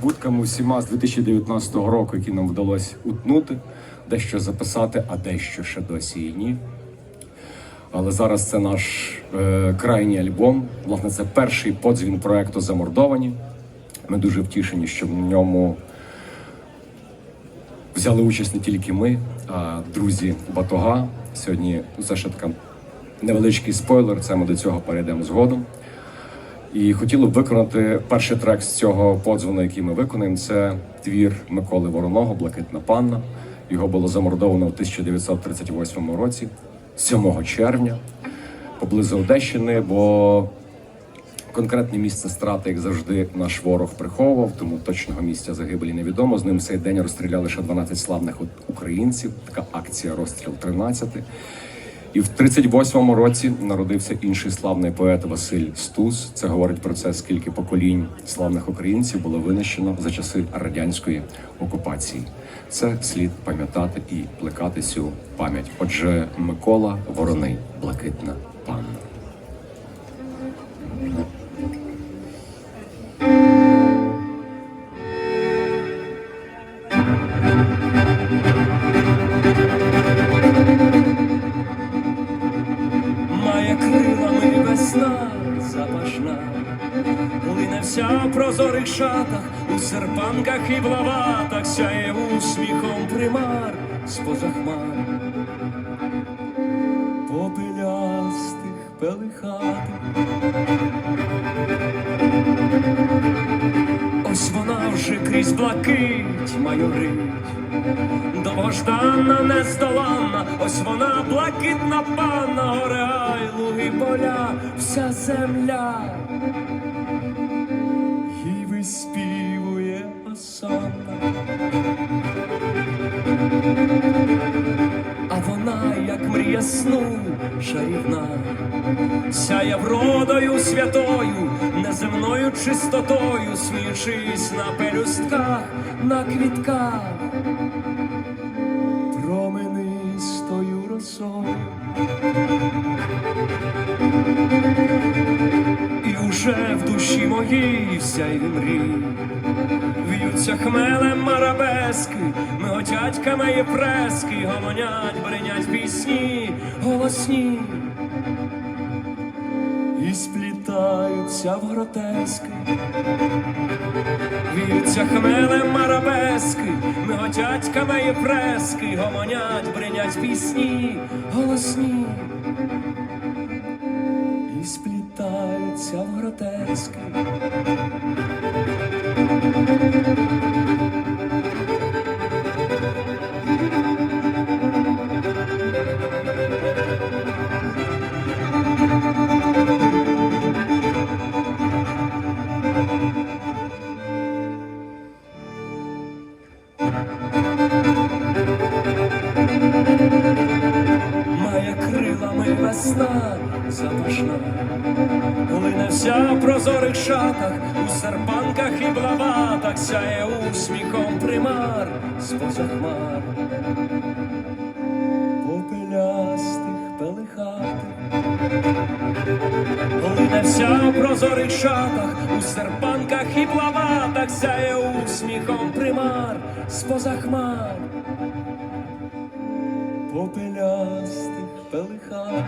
здобутками всіма з 2019 року, які нам вдалося утнути, дещо записати, а дещо ще досі і ні. Але зараз це наш е, крайній альбом. Власне, це перший подзвін проекту Замордовані. Ми дуже втішені, що в ньому взяли участь не тільки ми, а друзі Батога. Сьогодні це ще така невеличкий спойлер, це ми до цього перейдемо згодом. І хотіли б виконати перший трек з цього подзвону, який ми виконаємо. Це твір Миколи Вороного Блакитна панна. Його було замордовано в 1938 році, 7 червня, поблизу Одещини, бо конкретне місце страти, як завжди, наш ворог приховував, тому точного місця загибелі невідомо. З ним цей день розстріляли ще 12 славних українців. Така акція розстріл 13. І в 38-му році народився інший славний поет Василь Стус. Це говорить про це, скільки поколінь славних українців було винищено за часи радянської окупації. Це слід пам'ятати і плекати цю пам'ять. Отже, Микола Вороний, блакитна панна. Вся в прозорих шатах, у серпанках і в лаватах сяє усміхом примар з-поза хмар. Попелястих пелихатих. Ось вона вже крізь блакить майорить. Довгожданна, нездоланна, ось вона блакитна панна, гай, луги поля, вся земля. Сну, шарівна, сяє вродою святою, неземною чистотою, сміючись на пелюстках, на квітках, променистою росою. І уже в душі моїй всяй мрій В'ються хмелем марабески, миготять камеї прески, гомонять, бринять пісні, голосні і сплітаються в гротески. В'ються хмелем марабески, миготять камеї прески, гомонять, бринять пісні, голосні і сплітаються в гротески. Має крилами весна запашна, Лине вся в прозорих шатах, у серпанках і блаватах сяє усміхом примар з-поза хмар. Попелястих пелихатих. Вся в прозорих шатах, у серпанках і плаватах сяє усміхом примар з-поза хмар попелястих пелихатих.